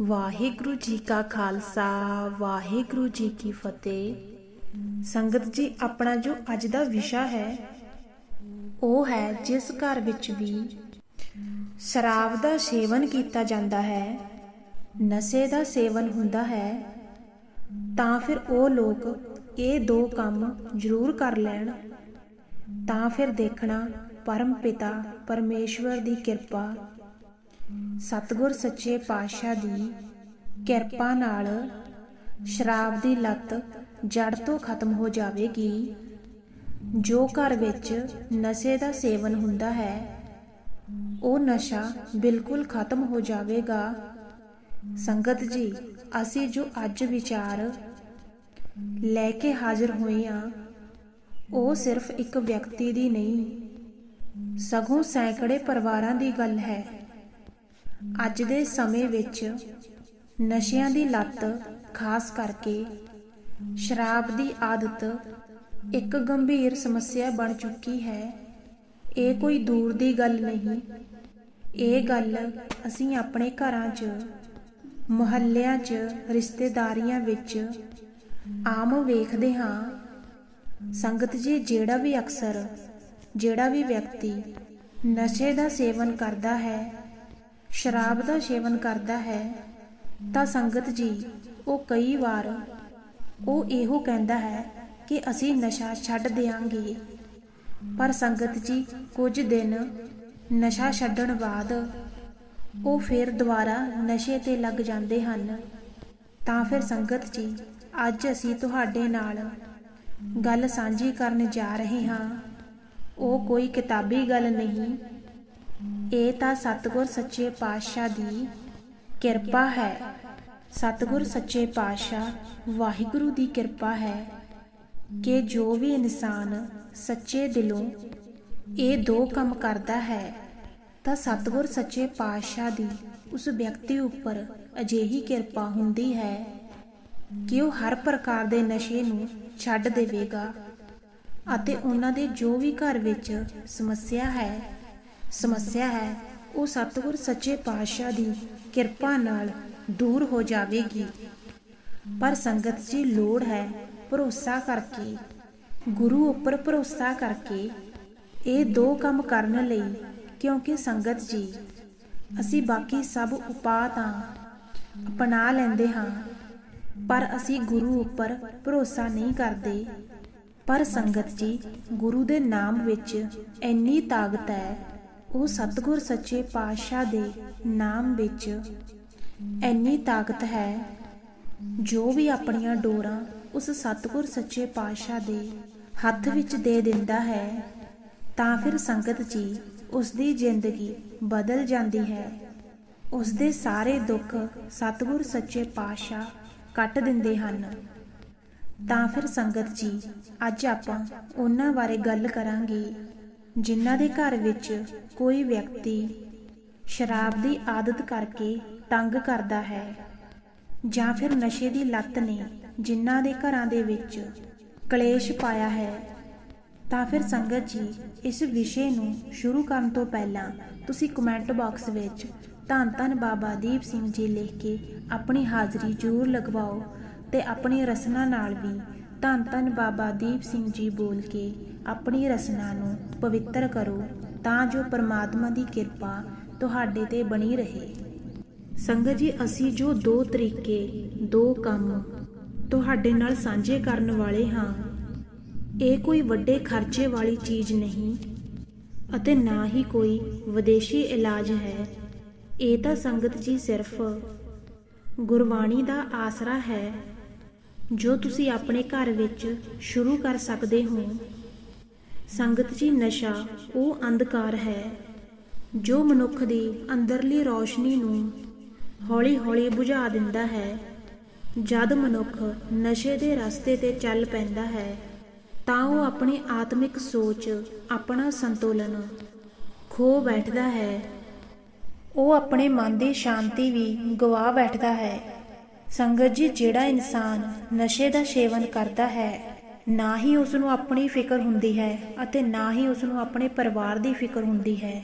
ਵਾਹਿਗੁਰੂ ਜੀ ਕਾ ਖਾਲਸਾ, ਵਾਹਿਗੁਰੂ ਜੀ ਕੀ ਫਤਿਹ। ਸੰਗਤ ਜੀ, ਆਪਣਾ ਜੋ ਅੱਜ ਦਾ ਵਿਸ਼ਾ ਹੈ, ਉਹ ਹੈ ਜਿਸ ਘਰ ਵਿੱਚ ਵੀ ਸ਼ਰਾਬ ਦਾ ਸੇਵਨ ਕੀਤਾ ਜਾਂਦਾ ਹੈ, ਨਸ਼ੇ ਦਾ ਸੇਵਨ ਹੁੰਦਾ ਹੈ, ਤਾਂ ਫਿਰ ਉਹ ਲੋਕ ਇਹ ਦੋ ਕੰਮ ਜ਼ਰੂਰ ਕਰ ਲੈਣ। ਤਾਂ ਫਿਰ ਦੇਖਣਾ, ਪਰਮ ਪਿਤਾ ਪਰਮੇਸ਼ਵਰ ਦੀ ਕਿਰਪਾ ਸਤਿਗੁਰ ਸੱਚੇ ਪਾਤਸ਼ਾਹ ਦੀ ਕਿਰਪਾ ਨਾਲ ਸ਼ਰਾਬ ਦੀ ਲੱਤ ਜੜ ਤੋਂ ਖਤਮ ਹੋ ਜਾਵੇਗੀ। ਜੋ ਘਰ ਵਿੱਚ ਨਸ਼ੇ ਦਾ ਸੇਵਨ ਹੁੰਦਾ ਹੈ, ਉਹ ਨਸ਼ਾ ਬਿਲਕੁਲ ਖਤਮ ਹੋ ਜਾਵੇਗਾ। ਸੰਗਤ ਜੀ, ਅਸੀਂ ਜੋ ਅੱਜ ਵਿਚਾਰ ਲੈ ਕੇ ਹਾਜ਼ਰ ਹੋਏ ਆ ਉਹ ਸਿਰਫ ਇੱਕ ਵਿਅਕਤੀ ਦੀ ਨਹੀਂ, ਸਗੋਂ ਸੈਂਕੜੇ ਪਰਿਵਾਰਾਂ ਦੀ ਗੱਲ ਹੈ। ਅੱਜ ਦੇ ਸਮੇਂ ਵਿੱਚ ਨਸ਼ਿਆਂ ਦੀ ਲੱਤ ਖਾਸ ਕਰਕੇ ਸ਼ਰਾਬ ਦੀ ਆਦਤ ਇੱਕ ਗੰਭੀਰ ਸਮੱਸਿਆ ਬਣ ਚੁੱਕੀ ਹੈ। ਇਹ ਕੋਈ ਦੂਰ ਦੀ ਗੱਲ ਨਹੀਂ। ਇਹ ਗੱਲ ਅਸੀਂ ਆਪਣੇ ਘਰਾਂ 'ਚ, ਮੁਹੱਲਿਆਂ 'ਚ, ਰਿਸ਼ਤੇਦਾਰੀਆਂ ਵਿੱਚ ਆਮ ਵੇਖਦੇ ਹਾਂ। ਸੰਗਤ ਜੀ, ਜਿਹੜਾ ਵੀ ਅਕਸਰ, ਜਿਹੜਾ ਵੀ ਵਿਅਕਤੀ ਨਸ਼ੇ ਦਾ ਸੇਵਨ ਕਰਦਾ ਹੈ ਸ਼ਰਾਬ ਦਾ ਸੇਵਨ ਕਰਦਾ ਹੈ, ਤਾਂ ਸੰਗਤ ਜੀ, ਉਹ ਕਈ ਵਾਰ ਉਹ ਇਹੋ ਕਹਿੰਦਾ ਹੈ ਕਿ ਅਸੀਂ ਨਸ਼ਾ ਛੱਡ ਦੇਾਂਗੇ ਪਰ ਸੰਗਤ ਜੀ, ਕੁਝ ਦਿਨ ਨਸ਼ਾ ਛੱਡਣ ਬਾਅਦ ਉਹ ਫਿਰ ਦੁਬਾਰਾ ਨਸ਼ੇ ਤੇ ਲੱਗ ਜਾਂਦੇ ਹਨ। ਤਾਂ ਫਿਰ ਸੰਗਤ ਜੀ, ਅੱਜ ਅਸੀਂ ਤੁਹਾਡੇ ਨਾਲ ਗੱਲ ਸਾਂਝੀ ਕਰਨ ਜਾ ਰਹੇ ਹਾਂ। ਉਹ ਕੋਈ ਕਿਤਾਬੀ ਗੱਲ ਨਹੀਂ ਇਹ ਤਾਂ ਸਤਿਗੁਰ ਸੱਚੇ ਪਾਤਸ਼ਾਹ ਦੀ ਕਿਰਪਾ ਹੈ। ਸਤਿਗੁਰ ਸੱਚੇ ਪਾਤਸ਼ਾਹ ਵਾਹਿਗੁਰੂ ਦੀ ਕਿਰਪਾ ਹੈ ਕਿ ਜੋ ਵੀ ਇਨਸਾਨ ਸੱਚੇ ਦਿਲੋਂ ਇਹ ਦੋ ਕੰਮ ਕਰਦਾ ਹੈ, ਤਾਂ ਸਤਿਗੁਰ ਸੱਚੇ ਪਾਤਸ਼ਾਹ ਦੀ ਉਸ ਵਿਅਕਤੀ ਉੱਪਰ ਅਜਿਹੀ ਕਿਰਪਾ ਹੁੰਦੀ ਹੈ ਕਿ ਉਹ ਹਰ ਪ੍ਰਕਾਰ ਦੇ ਨਸ਼ੇ ਨੂੰ ਛੱਡ ਦੇਵੇਗਾ ਅਤੇ ਉਹਨਾਂ ਦੇ ਜੋ ਵੀ ਘਰ ਵਿੱਚ ਸਮੱਸਿਆ ਹੈ ਸਮੱਸਿਆ ਹੈ, ਉਹ ਸਤਿਗੁਰ ਸੱਚੇ ਪਾਤਸ਼ਾਹ ਦੀ ਕਿਰਪਾ ਨਾਲ ਦੂਰ ਹੋ ਜਾਵੇਗੀ। ਪਰ ਸੰਗਤ ਜੀ ਲੋੜ ਹੈ ਭਰੋਸਾ ਕਰਕੇ, ਗੁਰੂ ਉੱਪਰ ਭਰੋਸਾ ਕਰਕੇ ਇਹ ਦੋ ਕੰਮ ਕਰਨ ਲਈ, ਕਿਉਂਕਿ ਸੰਗਤ ਜੀ, ਅਸੀਂ ਬਾਕੀ ਸਭ ਉਪਾਅ ਤਾਂ ਅਪਣਾ ਲੈਂਦੇ ਹਾਂ। ਪਰ ਅਸੀਂ ਗੁਰੂ ਉੱਪਰ ਭਰੋਸਾ ਨਹੀਂ ਕਰਦੇ। ਪਰ ਸੰਗਤ ਜੀ, ਗੁਰੂ ਦੇ ਨਾਮ ਵਿੱਚ ਇੰਨੀ ਤਾਕਤ ਹੈ ਉਹ ਸਤਿਗੁਰ ਸੱਚੇ ਪਾਤਸ਼ਾਹ ਦੇ ਨਾਮ ਵਿੱਚ ਇੰਨੀ ਤਾਕਤ ਹੈ, ਜੋ ਵੀ ਆਪਣੀਆਂ ਡੋਰਾਂ ਉਸ ਸਤਿਗੁਰ ਸੱਚੇ ਪਾਤਸ਼ਾਹ ਦੇ ਹੱਥ ਵਿੱਚ ਦੇ ਦਿੰਦਾ ਹੈ, ਤਾਂ ਫਿਰ ਸੰਗਤ ਜੀ ਉਸ ਦੀ ਜ਼ਿੰਦਗੀ ਬਦਲ ਜਾਂਦੀ ਹੈ। ਉਸ ਦੇ ਸਾਰੇ ਦੁੱਖ ਸਤਿਗੁਰ ਸੱਚੇ ਪਾਤਸ਼ਾਹ ਕੱਟ ਦਿੰਦੇ ਹਨ। ਤਾਂ ਫਿਰ ਸੰਗਤ ਜੀ, ਅੱਜ ਆਪਾਂ ਉਹਨਾਂ ਬਾਰੇ ਗੱਲ ਕਰਾਂਗੇ। ਜਿਨ੍ਹਾਂ ਦੇ ਘਰ ਵਿੱਚ ਕੋਈ ਵਿਅਕਤੀ ਸ਼ਰਾਬ ਦੀ ਆਦਤ ਕਰਕੇ ਤੰਗ ਕਰਦਾ ਹੈ ਜਾਂ ਫਿਰ ਨਸ਼ੇ ਦੀ ਲੱਤ ਨੇ ਜਿਨ੍ਹਾਂ ਦੇ ਘਰਾਂ ਦੇ ਵਿੱਚ ਕਲੇਸ਼ ਪਾਇਆ ਹੈ, ਤਾਂ ਫਿਰ ਸੰਗਤ ਜੀ ਇਸ ਵਿਸ਼ੇ ਨੂੰ ਸ਼ੁਰੂ ਕਰਨ ਤੋਂ ਪਹਿਲਾਂ ਤੁਸੀਂ ਕਮੈਂਟ ਬਾਕਸ ਵਿੱਚ ਧੰਨ ਧੰਨ ਬਾਬਾ ਦੀਪ ਸਿੰਘ ਜੀ ਲਿਖ ਕੇ ਆਪਣੀ ਹਾਜ਼ਰੀ ਜ਼ਰੂਰ ਲਗਵਾਓ ਤੇ ਆਪਣੀ ਰਸਨਾ ਨਾਲ ਵੀ ਧੰਨ ਧੰਨ ਬਾਬਾ ਦੀਪ ਸਿੰਘ ਜੀ ਬੋਲ ਕੇ ਆਪਣੀ ਰਸਨਾ ਨੂੰ ਪਵਿੱਤਰ ਕਰੋ ਤਾਂ ਜੋ ਪਰਮਾਤਮਾ ਦੀ ਕਿਰਪਾ ਤੁਹਾਡੇ ਤੇ ਬਣੀ ਰਹੇ। ਸੰਗਤ ਜੀ, ਅਸੀਂ ਜੋ ਦੋ ਤਰੀਕੇ, ਦੋ ਕੰਮ ਤੁਹਾਡੇ ਨਾਲ ਸਾਂਝੇ ਕਰਨ ਵਾਲੇ ਹਾਂ, ਇਹ ਕੋਈ ਵੱਡੇ ਖਰਚੇ ਵਾਲੀ ਚੀਜ਼ ਨਹੀਂ ਅਤੇ ਨਾ ਹੀ ਕੋਈ ਵਿਦੇਸ਼ੀ ਇਲਾਜ ਹੈ। ਇਹ ਤਾਂ ਸੰਗਤ ਜੀ ਸਿਰਫ ਗੁਰਬਾਣੀ ਦਾ ਆਸਰਾ ਹੈ, ਜੋ ਤੁਸੀਂ ਆਪਣੇ ਘਰ ਵਿੱਚ ਸ਼ੁਰੂ ਕਰ ਸਕਦੇ ਹੋ। ਸੰਗਤ ਜੀ ਨਸ਼ਾ ਉਹ ਅੰਧਕਾਰ ਹੈ, ਜੋ ਮਨੁੱਖ ਦੀ ਅੰਦਰਲੀ ਰੌਸ਼ਨੀ ਨੂੰ ਹੌਲੀ-ਹੌਲੀ ਬੁਝਾ ਦਿੰਦਾ ਹੈ। ਜਦ ਮਨੁੱਖ ਨਸ਼ੇ ਦੇ ਰਸਤੇ ਤੇ ਚੱਲ ਪੈਂਦਾ ਹੈ, ਤਾਂ ਉਹ ਆਪਣੀ ਆਤਮਿਕ ਸੋਚ, ਆਪਣਾ ਸੰਤੁਲਨ ਖੋ ਬੈਠਦਾ ਹੈ। ਉਹ ਆਪਣੇ ਮਨ ਦੀ ਸ਼ਾਂਤੀ ਵੀ ਗਵਾ ਬੈਠਦਾ ਹੈ। ਸੰਗਤ ਜੀ ਜਿਹੜਾ ਇਨਸਾਨ ਨਸ਼ੇ ਦਾ ਸੇਵਨ ਕਰਦਾ ਹੈ ਨਾ ਹੀ ਉਸ ਨੂੰ ਆਪਣੀ ਫਿਕਰ ਹੁੰਦੀ ਹੈ ਅਤੇ ਨਾ ਹੀ ਉਸ ਨੂੰ ਆਪਣੇ ਪਰਿਵਾਰ ਦੀ ਫਿਕਰ ਹੁੰਦੀ ਹੈ।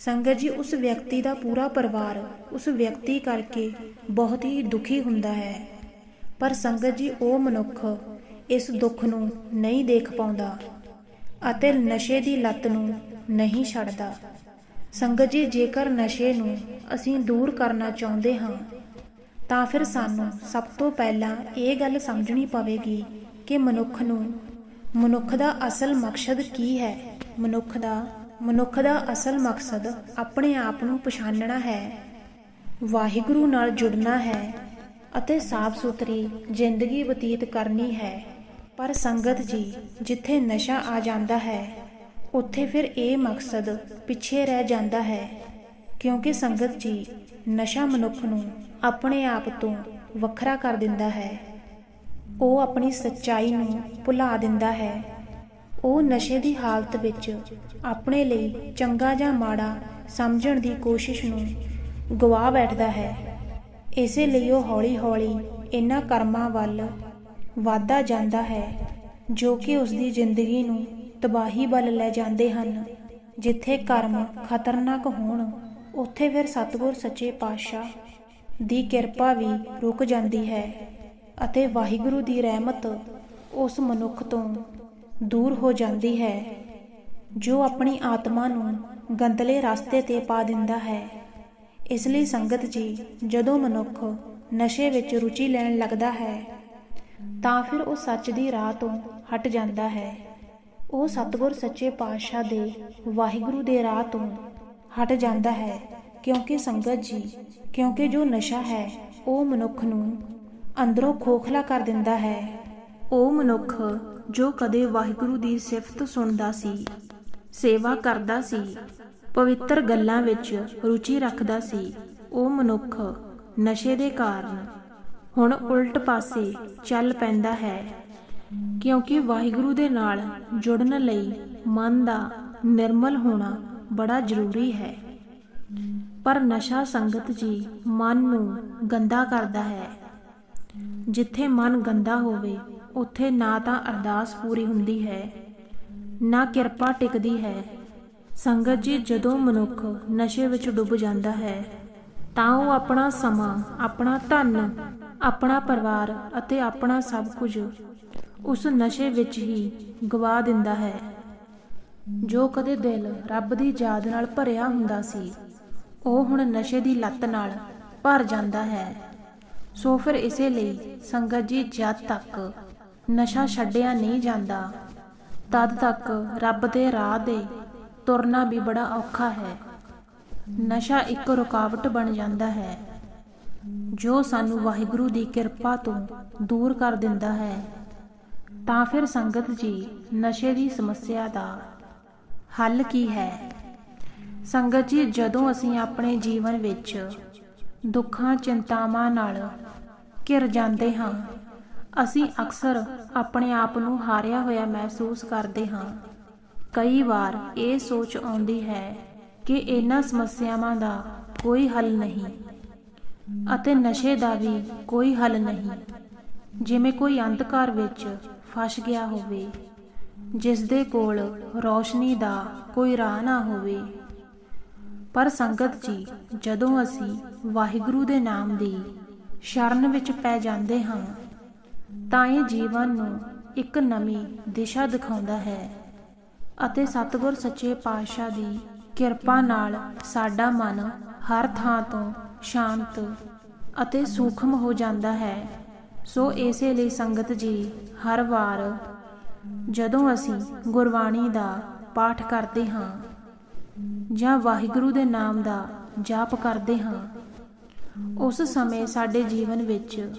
ਸੰਗਤ ਜੀ, ਉਸ ਵਿਅਕਤੀ ਦਾ ਪੂਰਾ ਪਰਿਵਾਰ ਉਸ ਵਿਅਕਤੀ ਕਰਕੇ ਬਹੁਤ ਹੀ ਦੁਖੀ ਹੁੰਦਾ ਹੈ। ਪਰ ਸੰਗਤ ਜੀ, ਉਹ ਮਨੁੱਖ ਇਸ ਦੁੱਖ ਨੂੰ ਨਹੀਂ ਦੇਖ ਪਾਉਂਦਾ ਅਤੇ ਨਸ਼ੇ ਦੀ ਲੱਤ ਨੂੰ ਨਹੀਂ ਛੱਡਦਾ। ਸੰਗਤ ਜੀ, ਜੇਕਰ ਨਸ਼ੇ ਨੂੰ ਅਸੀਂ ਦੂਰ ਕਰਨਾ ਚਾਹੁੰਦੇ ਹਾਂ, ਤਾਂ ਫਿਰ ਸਾਨੂੰ ਸਭ ਤੋਂ ਪਹਿਲਾਂ ਇਹ ਗੱਲ ਸਮਝਣੀ ਪਵੇਗੀ ਕਿ ਮਨੁੱਖ ਨੂੰ, ਮਨੁੱਖ ਦਾ ਅਸਲ ਮਕਸਦ ਕੀ ਹੈ? ਮਨੁੱਖ ਦਾ ਮਨੁੱਖ ਦਾ ਅਸਲ ਮਕਸਦ ਆਪਣੇ ਆਪ ਨੂੰ ਪਛਾਣਨਾ ਹੈ। ਵਾਹਿਗੁਰੂ ਨਾਲ ਜੁੜਨਾ ਹੈ ਅਤੇ ਸਾਫ਼ ਸੁਥਰੀ ਜ਼ਿੰਦਗੀ ਬਤੀਤ ਕਰਨੀ ਹੈ। ਪਰ ਸੰਗਤ ਜੀ, ਜਿੱਥੇ ਨਸ਼ਾ ਆ ਜਾਂਦਾ ਹੈ, ਉੱਥੇ ਫਿਰ ਇਹ ਮਕਸਦ ਪਿੱਛੇ ਰਹਿ ਜਾਂਦਾ ਹੈ। ਕਿਉਂਕਿ ਸੰਗਤ ਜੀ, ਨਸ਼ਾ ਮਨੁੱਖ ਨੂੰ ਆਪਣੇ ਆਪ ਤੋਂ ਵੱਖਰਾ ਕਰ ਦਿੰਦਾ ਹੈ। ਉਹ ਆਪਣੀ ਸੱਚਾਈ ਨੂੰ ਭੁਲਾ ਦਿੰਦਾ ਹੈ। ਉਹ ਨਸ਼ੇ ਦੀ ਹਾਲਤ ਵਿੱਚ ਆਪਣੇ ਲਈ ਚੰਗਾ ਜਾਂ ਮਾੜਾ ਸਮਝਣ ਦੀ ਕੋਸ਼ਿਸ਼ ਨੂੰ ਗਵਾ ਬੈਠਦਾ ਹੈ। ਇਸੇ ਲਈ ਉਹ ਹੌਲੀ-ਹੌਲੀ ਇਹਨਾਂ ਕਰਮਾਂ ਵੱਲ ਵਧਦਾ ਜਾਂਦਾ ਹੈ, ਜੋ ਕਿ ਉਸ ਦੀ ਜ਼ਿੰਦਗੀ ਨੂੰ ਤਬਾਹੀ ਵੱਲ ਲੈ ਜਾਂਦੇ ਹਨ, ਜਿੱਥੇ ਕਰਮ ਖਤਰਨਾਕ ਹੋਣ, ਉੱਥੇ ਫਿਰ ਸਤਿਗੁਰ ਸੱਚੇ ਪਾਤਸ਼ਾਹ ਦੀ ਕਿਰਪਾ ਵੀ ਰੁਕ ਜਾਂਦੀ ਹੈ। ਅਤੇ ਵਾਹਿਗੁਰੂ ਦੀ ਰਹਿਮਤ ਉਸ ਮਨੁੱਖ ਤੋਂ ਦੂਰ ਹੋ ਜਾਂਦੀ ਹੈ, ਜੋ ਆਪਣੀ ਆਤਮਾ ਨੂੰ ਗੰਦਲੇ ਰਸਤੇ ਤੇ ਪਾ ਦਿੰਦਾ ਹੈ। ਇਸ ਲਈ ਸੰਗਤ ਜੀ, ਜਦੋਂ ਮਨੁੱਖ ਨਸ਼ੇ ਵਿੱਚ ਰੁਚੀ ਲੈਣ ਲੱਗਦਾ ਹੈ, ਤਾਂ ਫਿਰ ਉਹ ਸੱਚ ਦੀ ਰਾਹ ਤੋਂ ਹਟ ਜਾਂਦਾ ਹੈ। ਉਹ ਸਤਿਗੁਰ ਸੱਚੇ ਪਾਤਸ਼ਾਹ ਦੇ ਵਾਹਿਗੁਰੂ ਦੇ ਰਾਹ ਤੋਂ ਹਟ ਜਾਂਦਾ ਹੈ, ਕਿਉਂਕਿ ਸੰਗਤ ਜੀ, ਕਿਉਂਕਿ ਜੋ ਨਸ਼ਾ ਹੈ, ਉਹ ਮਨੁੱਖ ਨੂੰ ਅੰਦਰੋਂ ਖੋਖਲਾ ਕਰ ਦਿੰਦਾ ਹੈ। ਉਹ ਮਨੁੱਖ ਜੋ ਕਦੇ ਵਾਹਿਗੁਰੂ ਦੀ ਸਿਫਤ ਸੁਣਦਾ ਸੀ, ਸੇਵਾ ਕਰਦਾ ਸੀ, ਪਵਿੱਤਰ ਗੱਲਾਂ ਵਿੱਚ ਰੁਚੀ ਰੱਖਦਾ ਸੀ, ਉਹ ਮਨੁੱਖ ਨਸ਼ੇ ਦੇ ਕਾਰਨ ਹੁਣ ਉਲਟ ਪਾਸੇ ਚੱਲ ਪੈਂਦਾ ਹੈ। ਕਿਉਂਕਿ ਵਾਹਿਗੁਰੂ ਦੇ ਨਾਲ ਜੁੜਨ ਲਈ ਮਨ ਦਾ ਨਿਰਮਲ ਹੋਣਾ ਬੜਾ ਜ਼ਰੂਰੀ ਹੈ। ਪਰ ਨਸ਼ਾ ਸੰਗਤ ਜੀ ਮਨ ਨੂੰ ਗੰਦਾ ਕਰਦਾ ਹੈ। ਜਿੱਥੇ ਮਨ ਗੰਦਾ ਹੋਵੇ, ਉੱਥੇ ਨਾ ਤਾਂ ਅਰਦਾਸ ਪੂਰੀ ਹੁੰਦੀ ਹੈ, ਨਾ ਕਿਰਪਾ ਟਿਕਦੀ ਹੈ। ਸੰਗਤ ਜੀ, ਜਦੋਂ ਮਨੁੱਖ ਨਸ਼ੇ ਵਿੱਚ ਡੁੱਬ ਜਾਂਦਾ ਹੈ, ਤਾਂ ਉਹ ਆਪਣਾ ਸਮਾਂ, ਆਪਣਾ ਧਨ, ਆਪਣਾ ਪਰਿਵਾਰ ਅਤੇ ਆਪਣਾ ਸਭ ਕੁਝ ਉਸ ਨਸ਼ੇ ਵਿੱਚ ਹੀ ਗਵਾ ਦਿੰਦਾ ਹੈ। ਜੋ ਕਦੇ ਦਿਲ ਰੱਬ ਦੀ ਯਾਦ ਨਾਲ ਭਰਿਆ ਹੁੰਦਾ ਸੀ, ਉਹ ਹੁਣ ਨਸ਼ੇ ਦੀ ਲੱਤ ਨਾਲ ਭਰ ਜਾਂਦਾ ਹੈ। ਸੋ ਫਿਰ ਇਸੇ ਲਈ ਸੰਗਤ ਜੀ ਜਦ ਤੱਕ ਨਸ਼ਾ ਛੱਡਿਆ ਨਹੀਂ ਜਾਂਦਾ, ਤਦ ਤੱਕ ਰੱਬ ਦੇ ਰਾਹ ਦੇ ਤੁਰਨਾ ਵੀ ਬੜਾ ਔਖਾ ਹੈ। ਨਸ਼ਾ ਇੱਕ ਰੁਕਾਵਟ ਬਣ ਜਾਂਦਾ ਹੈ, ਜੋ ਸਾਨੂੰ ਵਾਹਿਗੁਰੂ ਦੀ ਕਿਰਪਾ ਤੋਂ ਦੂਰ ਕਰ ਦਿੰਦਾ ਹੈ। ਤਾਂ ਫਿਰ ਸੰਗਤ ਜੀ ਨਸ਼ੇ ਦੀ ਸਮੱਸਿਆ ਦਾ ਹੱਲ ਕੀ ਹੈ? ਸੰਗਤ ਜੀ ਜਦੋਂ ਅਸੀਂ ਆਪਣੇ ਜੀਵਨ ਵਿੱਚ ਦੁੱਖਾਂ, ਚਿੰਤਾਵਾਂ ਨਾਲ ਘਿਰ ਜਾਂਦੇ ਹਾਂ। ਅਸੀਂ ਅਕਸਰ ਆਪਣੇ ਆਪ ਨੂੰ ਹਾਰਿਆ ਹੋਇਆ ਮਹਿਸੂਸ ਕਰਦੇ ਹਾਂ। ਕਈ ਵਾਰ ਇਹ ਸੋਚ ਆਉਂਦੀ ਹੈ ਕਿ ਇਹਨਾਂ ਸਮੱਸਿਆਵਾਂ ਦਾ ਕੋਈ ਹੱਲ ਨਹੀਂ ਅਤੇ ਨਸ਼ੇ ਦਾ ਵੀ ਕੋਈ ਹੱਲ ਨਹੀਂ। ਜਿਵੇਂ ਕੋਈ ਅੰਧਕਾਰ ਵਿੱਚ ਫਸ ਗਿਆ ਹੋਵੇ ਜਿਸ ਦੇ ਕੋਲ ਰੋਸ਼ਨੀ ਦਾ ਕੋਈ ਰਾਹ ਨਾ ਹੋਵੇ। ਪਰ ਸੰਗਤ ਜੀ, ਜਦੋਂ ਅਸੀਂ ਵਾਹਿਗੁਰੂ ਦੇ ਨਾਮ ਦੀ ਸ਼ਰਨ ਵਿੱਚ ਪੈ ਜਾਂਦੇ ਹਾਂ, ਤਾਂ ਇਹ ਜੀਵਨ ਨੂੰ ਇੱਕ ਨਵੀਂ ਦਿਸ਼ਾ ਦਿਖਾਉਂਦਾ ਹੈ ਅਤੇ ਸਤਿਗੁਰ ਸੱਚੇ ਪਾਤਸ਼ਾਹ ਦੀ ਕਿਰਪਾ ਨਾਲ ਸਾਡਾ ਮਨ ਹਰ ਥਾਂ ਤੋਂ ਸ਼ਾਂਤ ਅਤੇ ਸੂਖਮ ਹੋ ਜਾਂਦਾ ਹੈ। ਸੋ ਇਸੇ ਲਈ ਸੰਗਤ ਜੀ, ਹਰ ਵਾਰ ਜਦੋਂ ਅਸੀਂ ਗੁਰਬਾਣੀ ਦਾ ਪਾਠ ਕਰਦੇ ਹਾਂ ਜਾਂ ਵਾਹਿਗੁਰੂ ਦੇ ਨਾਮ ਦਾ ਜਾਪ ਕਰਦੇ ਹਾਂ। ਉਸ ਸਮੇਂ ਸਾਡੇ ਜੀਵਨ ਵਿੱਚ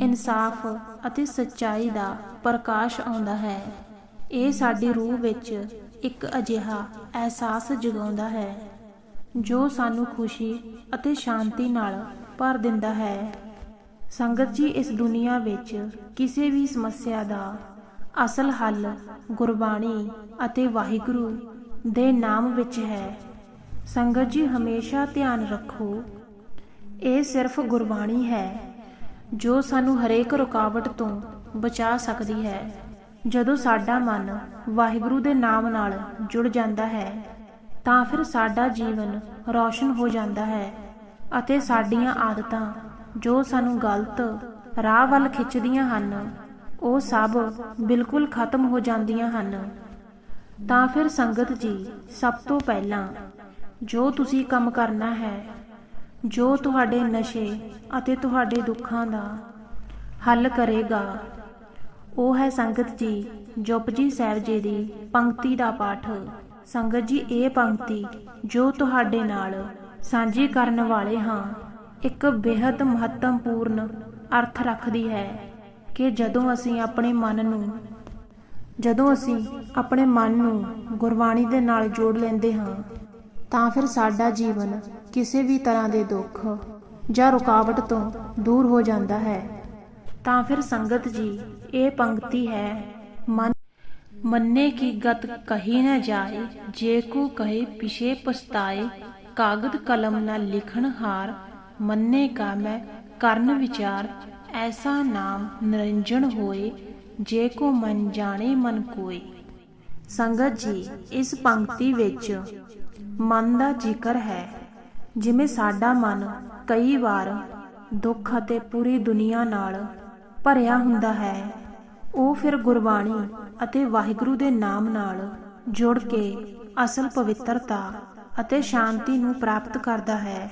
ਇਨਸਾਫ ਅਤੇ ਸੱਚਾਈ ਦਾ ਪ੍ਰਕਾਸ਼ ਆਉਂਦਾ ਹੈ। ਇਹ ਸਾਡੀ ਰੂਹ ਵਿੱਚ ਇੱਕ ਅਜਿਹਾ ਅਹਿਸਾਸ ਜਗਾਉਂਦਾ ਹੈ, ਜੋ ਸਾਨੂੰ ਖੁਸ਼ੀ ਅਤੇ ਸ਼ਾਂਤੀ ਨਾਲ ਭਰ ਦਿੰਦਾ ਹੈ। ਸੰਗਤ ਜੀ, ਇਸ ਦੁਨੀਆ ਵਿੱਚ ਕਿਸੇ ਵੀ ਸਮੱਸਿਆ ਦਾ ਅਸਲ ਹੱਲ ਗੁਰਬਾਣੀ ਅਤੇ ਵਾਹਿਗੁਰੂ ਦੇ ਨਾਮ ਵਿੱਚ ਹੈ। ਸੰਗਤ ਜੀ, ਹਮੇਸ਼ਾ ਧਿਆਨ ਰੱਖੋ। ਇਹ ਸਿਰਫ ਗੁਰਬਾਣੀ ਹੈ, ਜੋ ਸਾਨੂੰ ਹਰੇਕ ਰੁਕਾਵਟ ਤੋਂ ਬਚਾ ਸਕਦੀ ਹੈ। ਜਦੋਂ ਸਾਡਾ ਮਨ ਵਾਹਿਗੁਰੂ ਦੇ ਨਾਮ ਨਾਲ ਜੁੜ ਜਾਂਦਾ ਹੈ, ਤਾਂ ਫਿਰ ਸਾਡਾ ਜੀਵਨ ਰੌਸ਼ਨ ਹੋ ਜਾਂਦਾ ਹੈ ਅਤੇ ਸਾਡੀਆਂ ਆਦਤਾਂ, ਜੋ ਸਾਨੂੰ ਗਲਤ ਰਾਹ ਵੱਲ ਖਿੱਚਦੀਆਂ ਹਨ, ਉਹ ਸਭ ਬਿਲਕੁਲ ਖਤਮ ਹੋ ਜਾਂਦੀਆਂ ਹਨ। ਤਾਂ ਫਿਰ ਸੰਗਤ ਜੀ, ਸਭ ਤੋਂ ਪਹਿਲਾਂ, ਜੋ ਤੁਸੀਂ ਕੰਮ ਕਰਨਾ ਹੈ, ਜੋ ਤੁਹਾਡੇ ਨਸ਼ੇ ਅਤੇ ਤੁਹਾਡੇ ਦੁੱਖਾਂ ਦਾ ਹੱਲ ਕਰੇਗਾ, ਉਹ ਹੈ ਸੰਗਤ ਜੀ, ਜਪਜੀ ਸਾਹਿਬ ਜੀ ਦੀ ਪੰਕਤੀ ਦਾ ਪਾਠ। ਸੰਗਤ ਜੀ, ਇਹ ਪੰਕਤੀ ਜੋ ਤੁਹਾਡੇ ਨਾਲ ਸਾਂਝੀ ਕਰਨ ਵਾਲੇ ਹਾਂ, ਇੱਕ ਬੇहद ਮਹੱਤਵਪੂਰਨ ਅਰਥ ਰੱਖਦੀ ਹੈ ਕਿ ਜਦੋਂ ਅਸੀਂ ਆਪਣੇ ਮਨ ਨੂੰ ਜਦੋਂ ਅਸੀਂ ਆਪਣੇ ਮਨ ਨੂੰ ਗੁਰਬਾਣੀ ਦੇ ਨਾਲ ਜੋੜ ਲੈਂਦੇ ਹਾਂ, ਤਾਂ ਫਿਰ ਸਾਡਾ ਜੀਵਨ ਕਿਸੇ ਵੀ ਤਰ੍ਹਾਂ ਦੇ ਦੁੱਖ ਜਾਂ ਰੁਕਾਵਟ ਤੋਂ ਦੂਰ ਹੋ ਜਾਂਦਾ ਹੈ। ਤਾਂ ਫਿਰ ਸੰਗਤ ਜੀ, ਇਹ ਪੰਕਤੀ ਹੈ, ਮਨ ਮੰਨੇ ਕੀ ਗਤ ਕਹੀ ਨਾ ਜਾਏ, ਜੇ ਕੋ ਕਹੇ ਪਿਛੇ ਪਛਤਾਏ, ਕਾਗਦ ਕਲਮ ਨਾ ਲਿਖਣ ਹਾਰ, ਮੰਨੇ ਕਾ ਮੈਂ ਕਰਨ ਵਿਚਾਰ, ਐਸਾ ਨਾਮ ਨਿਰੰਜਨ ਹੋਏ ਜੇ ਕੋ ਮਨ ਜਾਣੇ ਮਨ ਕੋਈ ਸੰਗਤ ਜੀ, ਇਸ ਪੰਕਤੀ ਵਿੱਚ ਮਨ ਦਾ ਜ਼ਿਕਰ ਹੈ। ਜਿਵੇਂ ਸਾਡਾ ਮਨ ਕਈ ਵਾਰ ਦੁੱਖ ਅਤੇ ਪੂਰੀ ਦੁਨੀਆ ਨਾਲ ਭਰਿਆ ਹੁੰਦਾ ਹੈ, ਉਹ ਫਿਰ ਗੁਰਬਾਣੀ ਅਤੇ ਵਾਹਿਗੁਰੂ ਦੇ ਨਾਮ ਨਾਲ ਜੁੜ ਕੇ ਅਸਲ ਪਵਿੱਤਰਤਾ ਅਤੇ ਸ਼ਾਂਤੀ ਨੂੰ ਪ੍ਰਾਪਤ ਕਰਦਾ ਹੈ।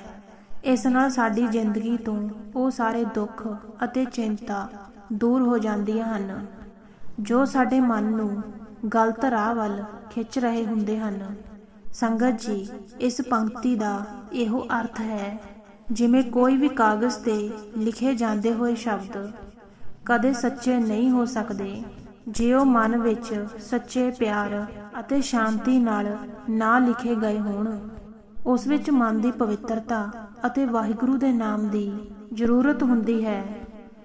ਇਸ ਨਾਲ ਸਾਡੀ ਜ਼ਿੰਦਗੀ ਤੋਂ ਉਹ ਸਾਰੇ ਦੁੱਖ ਅਤੇ ਚਿੰਤਾ ਦੂਰ ਹੋ ਜਾਂਦੀਆਂ ਹਨ। ਜੋ ਸਾਡੇ ਮਨ ਨੂੰ ਗਲਤ ਰਾਹ ਵੱਲ ਖਿੱਚ ਰਹੇ ਹੁੰਦੇ ਹਨ। ਸੰਗਤ ਜੀ, ਇਸ ਪੰਕਤੀ ਦਾ ਇਹੋ ਅਰਥ ਹੈ, ਜਿਵੇਂ ਕੋਈ ਵੀ ਕਾਗਜ਼ ਤੇ ਲਿਖੇ ਜਾਂਦੇ ਹੋਏ ਸ਼ਬਦ ਕਦੇ ਸੱਚੇ ਨਹੀਂ ਹੋ ਸਕਦੇ, ਜੇ ਉਹ ਮਨ ਵਿੱਚ ਸੱਚੇ ਪਿਆਰ ਅਤੇ ਸ਼ਾਂਤੀ ਨਾਲ ਨਾ ਲਿਖੇ ਗਏ ਹੋਣ। ਉਸ ਵਿੱਚ ਮਨ ਦੀ ਪਵਿੱਤਰਤਾ ਅਤੇ ਵਾਹਿਗੁਰੂ ਦੇ ਨਾਮ ਦੀ ਜ਼ਰੂਰਤ ਹੁੰਦੀ ਹੈ।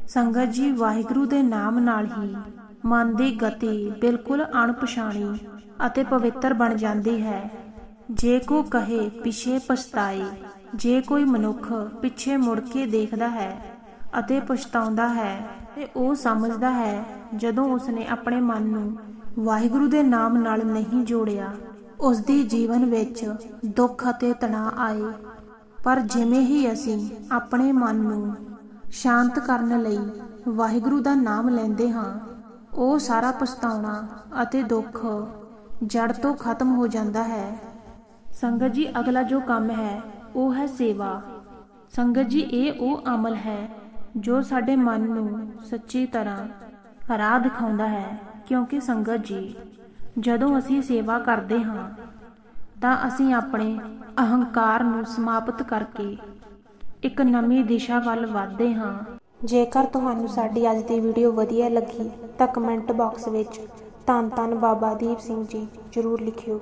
ਸੰਗਤ ਜੀ, ਵਾਹਿਗੁਰੂ ਦੇ ਨਾਮ ਨਾਲ ਹੀ ਮਨ ਦੀ ਗਤੀ ਬਿਲਕੁਲ ਅਣਪਛਾਣੀ ਅਤੇ ਪਵਿੱਤਰ ਬਣ ਜਾਂਦੀ ਹੈ। ਜੇ ਕੋ ਕਹੇ, ਪਿਛੇ ਪਛਤਾਏ ਜੇ ਕੋਈ ਮਨੁੱਖ ਪਿੱਛੇ ਮੁੜ ਕੇ ਦੇਖਦਾ ਹੈ ਅਤੇ ਪਛਤਾਉਂਦਾ ਹੈ, ਤੇ ਉਹ ਸਮਝਦਾ ਹੈ, ਜਦੋਂ ਉਸਨੇ ਆਪਣੇ ਮਨ ਨੂੰ ਵਾਹਿਗੁਰੂ ਦੇ ਨਾਮ ਨਾਲ ਨਹੀਂ ਜੋੜਿਆ ਉਸ ਦੀ ਜੀਵਨ ਵਿੱਚ ਦੁੱਖ ਅਤੇ ਤਣਾਅ ਆਏ। ਪਰ ਜਿਵੇਂ ਹੀ ਅਸੀਂ ਆਪਣੇ ਮਨ ਨੂੰ ਸ਼ਾਂਤ ਕਰਨ ਲਈ ਵਾਹਿਗੁਰੂ ਦਾ ਨਾਮ ਲੈਂਦੇ ਹਾਂ ਉਹ ਸਾਰਾ ਪਛਤਾਉਣਾ ਅਤੇ ਦੁੱਖ ਜੜ ਤੋਂ ਖਤਮ ਹੋ ਜਾਂਦਾ ਹੈ। ਸੰਗਤ ਜੀ, ਅਗਲਾ ਜੋ ਕੰਮ ਹੈ, ਉਹ ਹੈ ਸੇਵਾ। ਸੰਗਤ ਜੀ, ਇਹ ਉਹ ਅਮਲ ਹੈ ਜੋ ਸਾਡੇ ਮਨ ਨੂੰ ਸੱਚੀ ਤਰ੍ਹਾਂ ਰਾਹ ਦਿਖਾਉਂਦਾ ਹੈ। ਕਿਉਂਕਿ ਸੰਗਤ ਜੀ, ਜਦੋਂ ਅਸੀਂ ਸੇਵਾ ਕਰਦੇ ਹਾਂ, ਤਾਂ ਅਸੀਂ ਆਪਣੇ ਅਹੰਕਾਰ ਨੂੰ ਸਮਾਪਤ ਕਰਕੇ ਇੱਕ ਨਵੀਂ ਦਿਸ਼ਾ ਵੱਲ ਵਧਦੇ ਹਾਂ। ਜੇਕਰ ਤੁਹਾਨੂੰ ਸਾਡੀ ਅੱਜ ਦੀ ਵੀਡੀਓ ਵਧੀਆ ਲੱਗੀ ਤਾਂ ਕਮੈਂਟ ਬਾਕਸ ਵਿੱਚ ਧੰਨ ਧੰਨ ਬਾਬਾ ਦੀਪ ਸਿੰਘ ਜੀ ਜ਼ਰੂਰ ਲਿਖਿਓ।